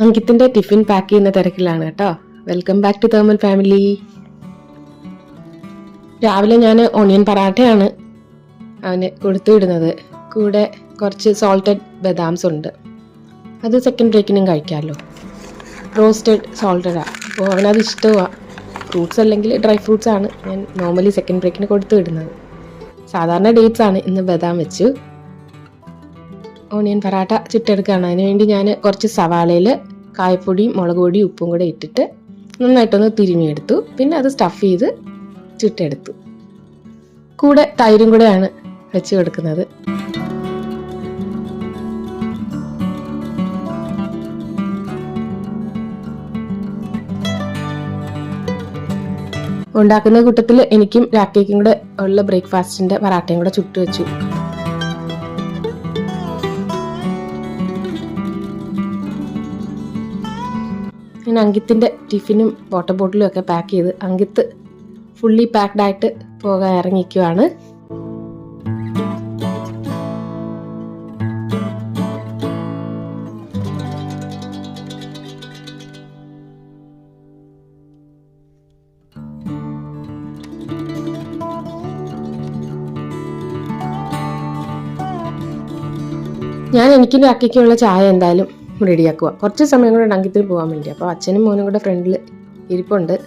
അങ്കിത്തിന്റെ tiffin pack ചെയ്യുന്ന തിരക്കിലാണ് കേട്ടോ. Welcome back to thermal family രാവിലെ ഞാൻ ഓണിയൻ പറാട്ടയാണ് അവന് കൊടുത്തു വിടുന്നത് കൂടെ കുറച്ച് സോൾട്ടഡ് ബദാംസ് ഉണ്ട്. അത് സെക്കൻഡ് ബ്രേക്കിനും കഴിക്കാമല്ലോ റോസ്റ്റഡ് സോൾട്ടഡാണ് അപ്പോൾ അവനത് ഇഷ്ടമാണ് ഫ്രൂട്ട്സ് അല്ലെങ്കിൽ ഡ്രൈ ഫ്രൂട്ട്സ് ആണ് ഞാൻ നോർമലി സെക്കൻഡ് ബ്രേക്കിന് കൊടുത്തു വിടുന്നത് സാധാരണ ഡേറ്റ്സ് ആണ് ഇന്ന് ബദാം വെച്ചു. ഓണിയൻ പറാട്ട ചുട്ടെടുക്കുകയാണ്. അതിന് വേണ്ടി ഞാൻ കുറച്ച് സവാളയിൽ കായപ്പൊടിയും മുളക് പൊടിയും ഉപ്പും കൂടെ ഇട്ടിട്ട് നന്നായിട്ടൊന്ന് തിരുമിയെടുത്തു പിന്നെ അത് സ്റ്റഫ് ചെയ്ത് ചുട്ടെടുത്തു. കൂടെ തൈരും കൂടെയാണ് വെച്ച് കൊടുക്കുന്നത്. ഉണ്ടാക്കുന്ന കൂട്ടത്തിൽ എനിക്കും രാക്കേക്കും കൂടെ ഉള്ള ബ്രേക്ക്ഫാസ്റ്റിന്റെ പറാട്ടയും കൂടെ ചുട്ടു വെച്ചു. ഞാൻ അങ്കിത്തിന്റെ ടിഫിനും വാട്ടർ ബോട്ടിലും ഒക്കെ പാക്ക് ചെയ്ത് അങ്കിത്ത് ഫുള്ളി പാക്ഡ് ആയിട്ട് പോകാൻ ഇറങ്ങിക്കുവാണ്. ഞാൻ എനിക്കും അക്കയ്ക്കുള്ള ചായ എന്തായാലും റെഡിയാക്കുക. കുറച്ച് സമയം കൂടെ ഡങ്കിത്തിൽ പോകാൻ വേണ്ടി. അപ്പോൾ അച്ഛനും മോനും കൂടെ ഫ്രണ്ടിൽ ഇരിപ്പുണ്ട്.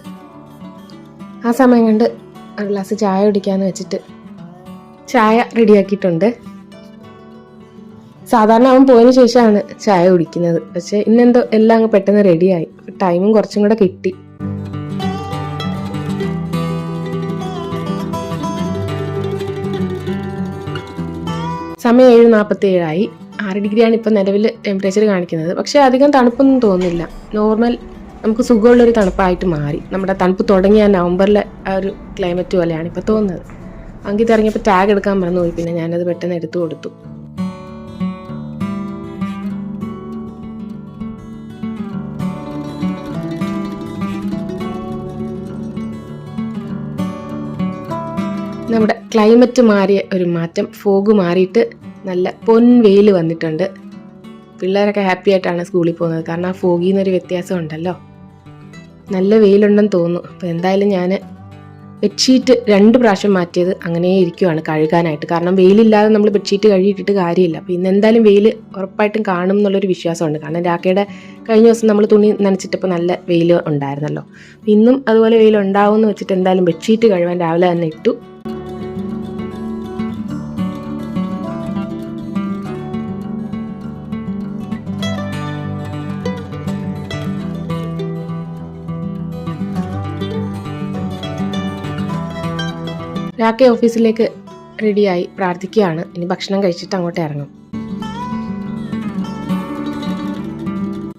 ആ സമയം കൊണ്ട് ഒരു ഗ്ലാസ് ചായ കുടിക്കാമെന്ന് വെച്ചിട്ട് ചായ റെഡിയാക്കിയിട്ടുണ്ട്. സാധാരണ അവൻ പോയതിന് ശേഷമാണ് ചായ കുടിക്കുന്നത്. പക്ഷെ ഇന്നെന്തോ എല്ലാം അങ്ങ് പെട്ടെന്ന് റെഡിയായി. ടൈമും കുറച്ചും കൂടെ കിട്ടി. സമയം ഏഴ് നാൽപ്പത്തി ഏഴായി ആറ് ഡിഗ്രിയാണ് ഇപ്പം നിലവിൽ ടെമ്പറേച്ചർ കാണിക്കുന്നത്. പക്ഷേ അധികം തണുപ്പൊന്നും തോന്നുന്നില്ല. നോർമൽ നമുക്ക് സുഖമുള്ളൊരു തണുപ്പായിട്ട് മാറി. നമ്മുടെ തണുപ്പ് തുടങ്ങിയ നവംബറിലെ ആ ഒരു ക്ലൈമറ്റ് പോലെയാണ് ഇപ്പോൾ തോന്നുന്നത്. അങ്കിത് ഇറങ്ങിയപ്പോൾ ടാഗ് എടുക്കാൻ മറന്നുപോയി. പിന്നെ ഞാനത് പെട്ടെന്ന് എടുത്തു കൊടുത്തു. നമ്മുടെ ക്ലൈമറ്റ് മാറിയ ഒരു മാറ്റം. ഫോഗ് മാറിയിട്ട് നല്ല പൊൻ വെയിൽ വന്നിട്ടുണ്ട്. പിള്ളേരൊക്കെ ഹാപ്പി ആയിട്ടാണ് സ്കൂളിൽ പോകുന്നത്. കാരണം ആ ഫോഗിൽ വ്യത്യാസം ഉണ്ടല്ലോ നല്ല വെയിലുണ്ടെന്ന് തോന്നുന്നു. അപ്പോൾ എന്തായാലും ഞാൻ ബെഡ്ഷീറ്റ് രണ്ട് പ്രാവശ്യം മാറ്റിയത് അങ്ങനെ ഇരിക്കുവാണ് കഴുകാനായിട്ട്. കാരണം വെയിലില്ലാതെ നമ്മൾ ബെഡ്ഷീറ്റ് കഴുകിയിട്ടിട്ട് കാര്യമില്ല. അപ്പോൾ ഇന്ന് എന്തായാലും വെയിൽ ഉറപ്പായിട്ടും കാണും എന്നുള്ളൊരു വിശ്വാസമുണ്ട്. കാരണം രാക്കയുടെ കഴിഞ്ഞ ദിവസം നമ്മൾ തുണി നനച്ചിട്ടപ്പോൾ നല്ല വെയിൽ ഉണ്ടായിരുന്നല്ലോ. ഇന്നും അതുപോലെ വെയിൽ ഉണ്ടാവും എന്ന് വെച്ചിട്ട് എന്തായാലും ബെഡ്ഷീറ്റ് കഴുകാൻ രാവിലെ തന്നെ ഇട്ടു. രാക്കെ ഓഫീസിലേക്ക് റെഡിയായി പ്രാർത്ഥിക്കുകയാണ്. ഇനി ഭക്ഷണം കഴിച്ചിട്ട് അങ്ങോട്ട് ഇറങ്ങും.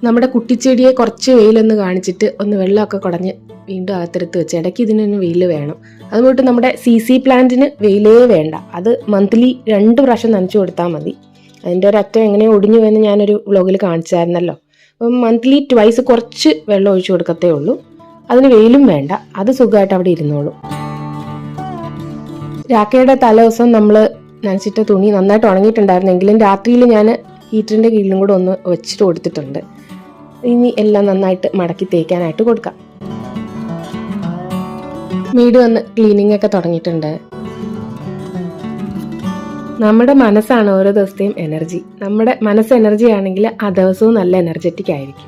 നമ്മുടെ കുട്ടിച്ചെടിയെ കുറച്ച് വെയിലൊന്ന് കാണിച്ചിട്ട് ഒന്ന് വെള്ളമൊക്കെ കുടഞ്ഞ് വീണ്ടും അകത്തെടുത്ത് വെച്ച് ഇടയ്ക്ക് ഇതിനൊന്ന് വെയിൽ വേണം. അതുകൊണ്ട് നമ്മുടെ സി സി പ്ലാന്റിന് വെയിലേ വേണ്ട. അത് മന്ത്ലി രണ്ട് പ്രാവശ്യം നനച്ചു കൊടുത്താൽ മതി. അതിന്റെ ഒരു അറ്റം എങ്ങനെ ഒടിഞ്ഞു എന്ന് ഞാനൊരു വ്ളോഗിൽ കാണിച്ചായിരുന്നല്ലോ. അപ്പം മന്ത്ലി ട്വൈസ് കുറച്ച് വെള്ളം ഒഴിച്ചു കൊടുക്കത്തേ ഉള്ളൂ. അതിന് വെയിലും വേണ്ട. അത് സുഖമായിട്ട് അവിടെ ഇരുന്നോളൂ. രാക്കയുടെ തലേദിവസം നമ്മൾ നനച്ചിട്ട തുണി നന്നായിട്ട് ഉണങ്ങിയിട്ടുണ്ടായിരുന്നെങ്കിലും രാത്രിയിൽ ഞാൻ ഹീറ്ററിന്റെ കീഴിലും കൂടെ ഒന്ന് വെച്ചിട്ട് കൊടുത്തിട്ടുണ്ട്. ഇനി എല്ലാം നന്നായിട്ട് മടക്കി തേക്കാനായിട്ട് കൊടുക്കാം. വീട് വന്ന് ക്ലീനിങ് ഒക്കെ തുടങ്ങിയിട്ടുണ്ട്. നമ്മുടെ മനസ്സാണ് ഓരോ ദിവസത്തെയും എനർജി നമ്മുടെ മനസ്സ് എനർജി ആണെങ്കിൽ ആ ദിവസവും നല്ല എനർജറ്റിക് ആയിരിക്കും.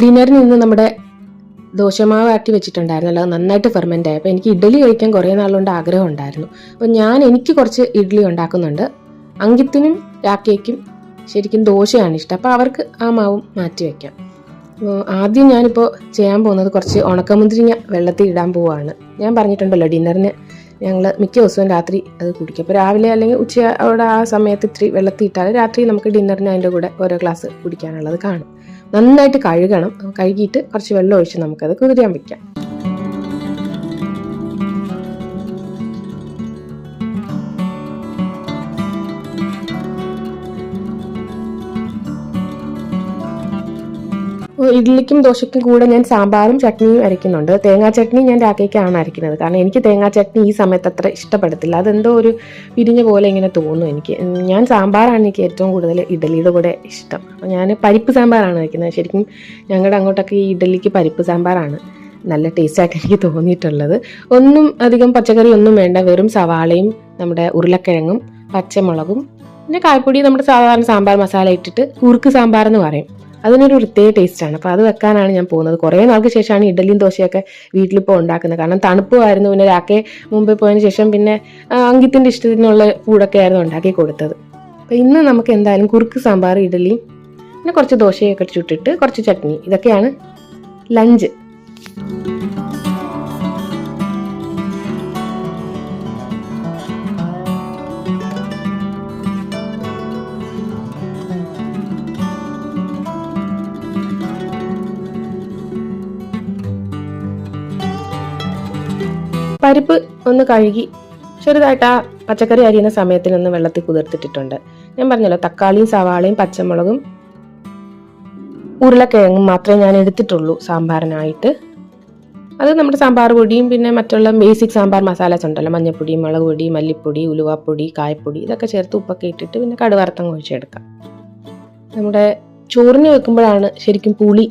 ഡിന്നറിന് ഇന്ന് നമ്മുടെ ദോശമാവ് ആട്ടി വെച്ചിട്ടുണ്ടായിരുന്നല്ലോ അത് നന്നായിട്ട് ഫെർമെന്റ് ആയി. അപ്പോൾ എനിക്ക് ഇഡ്ഡലി കഴിക്കാൻ കുറേ നാളുകൊണ്ട് ആഗ്രഹം ഉണ്ടായിരുന്നു. അപ്പോൾ ഞാൻ എനിക്ക് കുറച്ച് ഇഡ്ഡലി ഉണ്ടാക്കുന്നുണ്ട്. അങ്കിത്തിനും രാക്കേക്കും ശരിക്കും ദോശയാണ് ഇഷ്ടം. അപ്പോൾ അവർക്ക് ആ മാവും മാറ്റി വയ്ക്കാം ആദ്യം ഞാനിപ്പോൾ ചെയ്യാൻ പോകുന്നത് കുറച്ച് ഉണക്കമുന്തിരിങ്ങ വെള്ളത്തിൽ ഇടാൻ പോവുകയാണ് ഞാൻ പറഞ്ഞിട്ടുണ്ടല്ലോ ഡിന്നറിന് ഞങ്ങൾ മിക്ക ദിവസവും രാത്രി അത് കുടിക്കും. അപ്പോൾ രാവിലെ അല്ലെങ്കിൽ ഉച്ച അവിടെ ആ സമയത്ത് ഇത്തിരി വെള്ളത്തിൽ ഇട്ടാൽ രാത്രി നമുക്ക് ഡിന്നറിന് അതിന്റെ കൂടെ ഓരോ ഗ്ലാസ് കുടിക്കാനുള്ളത് കാണും. നന്നായിട്ട് കഴുകണം. കഴുകിയിട്ട് കുറച്ച് വെള്ളം ഒഴിച്ച് നമുക്കത് കുതിരാൻ വെക്കാം. ഇഡ്ഡലിക്കും ദോശയ്ക്കും കൂടെ ഞാൻ സാമ്പാറും ചട്നിയും അരയ്ക്കുന്നുണ്ട്. തേങ്ങാ ചട്നി ഞാൻ രാഖയ്ക്കാണ് അരയ്ക്കുന്നത്. കാരണം എനിക്ക് തേങ്ങാ ചട്നി ഈ സമയത്ത് അത്ര ഇഷ്ടപ്പെടത്തില്ല. അതെന്തോ ഒരു പിരിഞ്ഞ പോലെ ഇങ്ങനെ തോന്നുന്നു എനിക്ക്. ഞാൻ സാമ്പാറാണ് എനിക്ക് ഏറ്റവും കൂടുതൽ ഇഡ്ഡലിയുടെ കൂടെ ഇഷ്ടം. ഞാൻ പരിപ്പ് സാമ്പാറാണ് വയ്ക്കുന്നത് ശരിക്കും ഞങ്ങളുടെ അങ്ങോട്ടൊക്കെ ഈ ഇഡ്ഡലിക്ക് പരിപ്പ് സാമ്പാറാണ് നല്ല ടേസ്റ്റായിട്ട് എനിക്ക് തോന്നിയിട്ടുള്ളത്. ഒന്നും അധികം പച്ചക്കറി ഒന്നും വേണ്ട. വെറും സവാളയും നമ്മുടെ ഉരുളക്കിഴങ്ങും പച്ചമുളകും പിന്നെ കായ്പൊടി നമ്മുടെ സാധാരണ സാമ്പാർ മസാല ഇട്ടിട്ട് കുറുക്ക് സാമ്പാർ എന്ന് പറയും. അതിനൊരു പ്രത്യേക ടേസ്റ്റാണ് അപ്പോൾ അത് വെക്കാനാണ് ഞാൻ പോകുന്നത്. കുറേ നാൾക്ക് ശേഷമാണ് ഇഡലിയും ദോശയൊക്കെ വീട്ടിലിപ്പോൾ ഉണ്ടാക്കുന്നത്. കാരണം തണുപ്പുമായിരുന്നു. പിന്നെ രാക്കെ മുമ്പിൽ പോയതിന് ശേഷം പിന്നെ അങ്കിത്തിന്റെ ഇഷ്ടത്തിനുള്ള കൂടൊക്കെ ആയിരുന്നു ഉണ്ടാക്കി കൊടുത്തത്. അപ്പോൾ ഇന്ന് നമുക്ക് എന്തായാലും കുറുക്ക് സാമ്പാർ ഇഡലിയും പിന്നെ കുറച്ച് ദോശയൊക്കെ ചുട്ടിട്ട് കുറച്ച് ചട്നി. ഇതൊക്കെയാണ് ലഞ്ച് പരിപ്പ് ഒന്ന് കഴുകി ചെറുതായിട്ട് ആ പച്ചക്കറി അരിയുന്ന സമയത്തിനൊന്ന് വെള്ളത്തിൽ കുതിർത്തിട്ടിട്ടുണ്ട്. ഞാൻ പറഞ്ഞല്ലോ തക്കാളിയും സവാളയും പച്ചമുളകും ഉരുളക്കിഴങ്ങും മാത്രമേ ഞാൻ എടുത്തിട്ടുള്ളൂ സാമ്പാറിനായിട്ട്. അത് നമ്മുടെ സാമ്പാർ പൊടിയും പിന്നെ മറ്റുള്ള ബേസിക് സാമ്പാർ മസാലാസ് ഉണ്ടല്ലോ മഞ്ഞൾപ്പൊടി മുളക് പൊടി മല്ലിപ്പൊടി ഉലുവാപ്പൊടി കായപ്പൊടി ഇതൊക്കെ ചേർത്ത് ഉപ്പൊക്കെ ഇട്ടിട്ട് പിന്നെ കടുവറുത്തങ്ങ് ഒഴിച്ചെടുക്കാം. നമ്മുടെ ചോറിന് വെക്കുമ്പോഴാണ് ശരിക്കും പുളി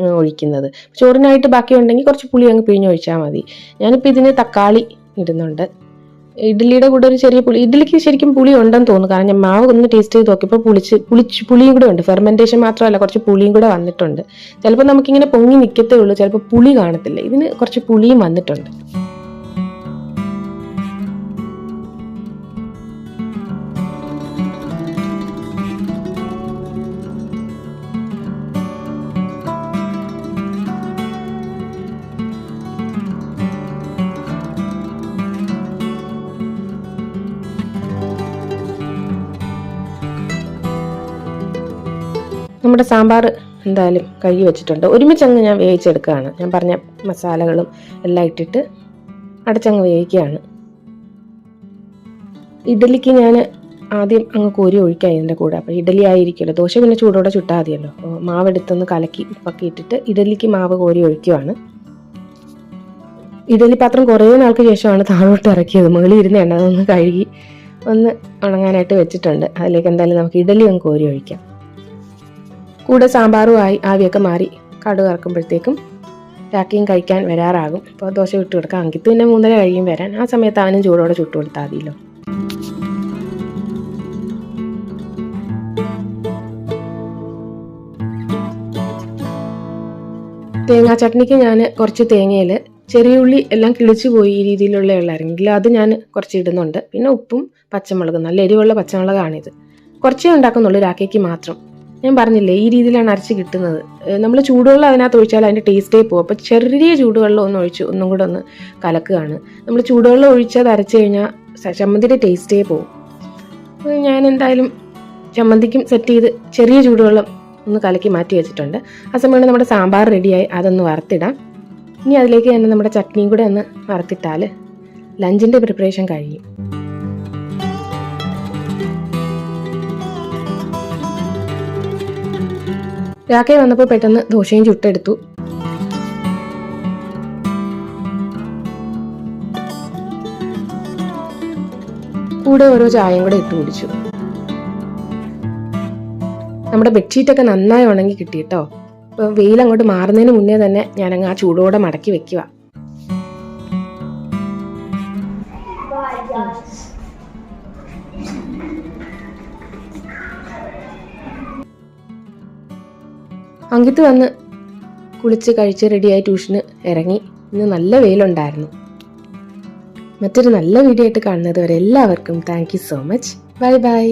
ഒഴിക്കുന്നത്. ചോറിനായിട്ട് ബാക്കി ഉണ്ടെങ്കിൽ കുറച്ച് പുളി അങ്ങ് പിഴിഞ്ഞൊഴിച്ചാൽ മതി. ഞാനിപ്പോൾ ഇതിന് തക്കാളി ഇടുന്നുണ്ട്. ഇഡ്ഡലിയുടെ കൂടെ ഒരു ചെറിയ പുളി ഇഡ്ഡലിക്ക് ശരിക്കും പുളി ഉണ്ടെന്ന് തോന്നുന്നു. കാരണം ഞാൻ മാവ് ഒന്ന് ടേസ്റ്റ് ചെയ്ത് നോക്കിയപ്പോൾ പുളിച്ച് പുളിച്ച് പുളിയും കൂടെ ഉണ്ട്. ഫെർമെന്റേഷൻ മാത്രമല്ല കുറച്ച് പുളിയും കൂടെ വന്നിട്ടുണ്ട്. ചിലപ്പോൾ നമുക്കിങ്ങനെ പൊങ്ങി നിൽക്കത്തേ ഉള്ളൂ ചിലപ്പോൾ പുളി കാണത്തില്ല. ഇതിന് കുറച്ച് പുളിയും വന്നിട്ടുണ്ട്. നമ്മുടെ സാമ്പാർ എന്തായാലും കഴുകി വെച്ചിട്ടുണ്ട്. ഒരുമിച്ചങ്ങ് ഞാൻ വേവിച്ചെടുക്കുകയാണ്. ഞാൻ പറഞ്ഞ മസാലകളും എല്ലാം ഇട്ടിട്ട് അടച്ചങ്ങ് വേവിക്കുകയാണ്. ഇഡലിക്ക് ഞാൻ ആദ്യം അങ്ങ് കോരി ഒഴിക്കാം ഇതിന്റെ കൂടെ. അപ്പോൾ ഇഡലി ആയിരിക്കുമല്ലോ. ദോശ പിന്നെ ചൂടോടെ ചുട്ടാൽ മതിയല്ലോ. മാവെടുത്തൊന്ന് കലക്കി ഉപ്പൊക്കെ ഇട്ടിട്ട് ഇഡലിക്ക് മാവ് കോരി ഒഴിക്കുവാണ് ഇഡലി പാത്രം കുറേ നാൾക്ക് ശേഷമാണ് താഴോട്ട് ഇറക്കിയത്. മുകളിൽ ഇരുന്ന് എണ്ണ ഒന്ന് കഴുകി ഒന്ന് ഉണങ്ങാനായിട്ട് വെച്ചിട്ടുണ്ട്. അതിലേക്ക് എന്തായാലും നമുക്ക് ഇഡലി ഒന്ന് കോരി ഒഴിക്കാം. കൂടെ സാമ്പാറുമായി ആവിയൊക്കെ മാറി കടു ഇറക്കുമ്പോഴത്തേക്കും രാക്കിയും കഴിക്കാൻ വരാറാകും. അപ്പോൾ ദോശ വിട്ട് കൊടുക്കാം. അങ്കിത്ത് പിന്നെ മൂന്നര കഴിയും വരാൻ. ആ സമയത്ത് അവനും ചൂടോടെ ചുട്ടു കൊടുത്താൽ മതിയല്ലോ. തേങ്ങാ ചട്നിക്ക് ഞാൻ കുറച്ച് തേങ്ങയിൽ ചെറിയ ഉള്ളി എല്ലാം കിളിച്ചു പോയി ഈ രീതിയിലുള്ള ഉള്ളായിരുന്നെങ്കിൽ അത് ഞാൻ കുറച്ച് ഇടുന്നുണ്ട്. പിന്നെ ഉപ്പും പച്ചമുളകും. നല്ല എരിവുള്ള പച്ചമുളകാണിത്. കുറച്ചേ ഉണ്ടാക്കുന്നുള്ളൂ രാക്കിക്ക് മാത്രം. ഞാൻ പറഞ്ഞില്ലേ ഈ രീതിയിലാണ് അരച്ച് കിട്ടുന്നത്. നമ്മൾ ചൂടുവെള്ളം അതിനകത്ത് ഒഴിച്ചാൽ അതിന്റെ ടേസ്റ്റേ പോകും. അപ്പോൾ ചെറിയ ചൂടുവെള്ളം ഒന്ന് ഒഴിച്ച് ഒന്നും കൂടെ ഒന്ന് കലക്കുകയാണ്. നമ്മൾ ചൂടുവെള്ളം ഒഴിച്ചത് അരച്ച് കഴിഞ്ഞാൽ ചമ്മന്തിയുടെ ടേസ്റ്റേ പോകും. ഞാൻ എന്തായാലും ചമ്മന്തിക്കും സെറ്റ് ചെയ്ത് ചെറിയ ചൂടുവെള്ളം ഒന്ന് കലക്കി മാറ്റി വെച്ചിട്ടുണ്ട്. ആ സമയമാണ് നമ്മുടെ സാമ്പാർ റെഡിയായി അതൊന്ന് വറുത്തിടാം. ഇനി അതിലേക്ക് തന്നെ നമ്മുടെ ചട്നിയും കൂടെ ഒന്ന് വറുത്തിട്ടാൽ ലഞ്ചിന്റെ പ്രിപ്പറേഷൻ കഴിയും. രാക്കേ വന്നപ്പോൾ പെട്ടെന്ന് ദോശയും ചുട്ടെടുത്തു. കൂടെ ഓരോ ചായയും കൂടെ ഇട്ട് കുടിച്ചു. നമ്മുടെ ബെഡ്ഷീറ്റൊക്കെ നന്നായി ഉണങ്ങി കിട്ടി കേട്ടോ അപ്പോൾ വെയിൽ അങ്ങോട്ട് മാറുന്നതിന് മുന്നേ തന്നെ ഞാൻ ഞാനങ്ങ് ആ ചൂടോടെ മടക്കി വെക്കുക. അങ്കിത്ത് വന്ന് കുളിച്ച് കഴിച്ച് റെഡിയായി ട്യൂഷന് ഇറങ്ങി. ഇന്ന് നല്ല വെയിലുണ്ടായിരുന്നു. മറ്റൊരു നല്ല വീഡിയോ ആയിട്ട് കാണുന്നത് വരെ എല്ലാവർക്കും thank so much bye bye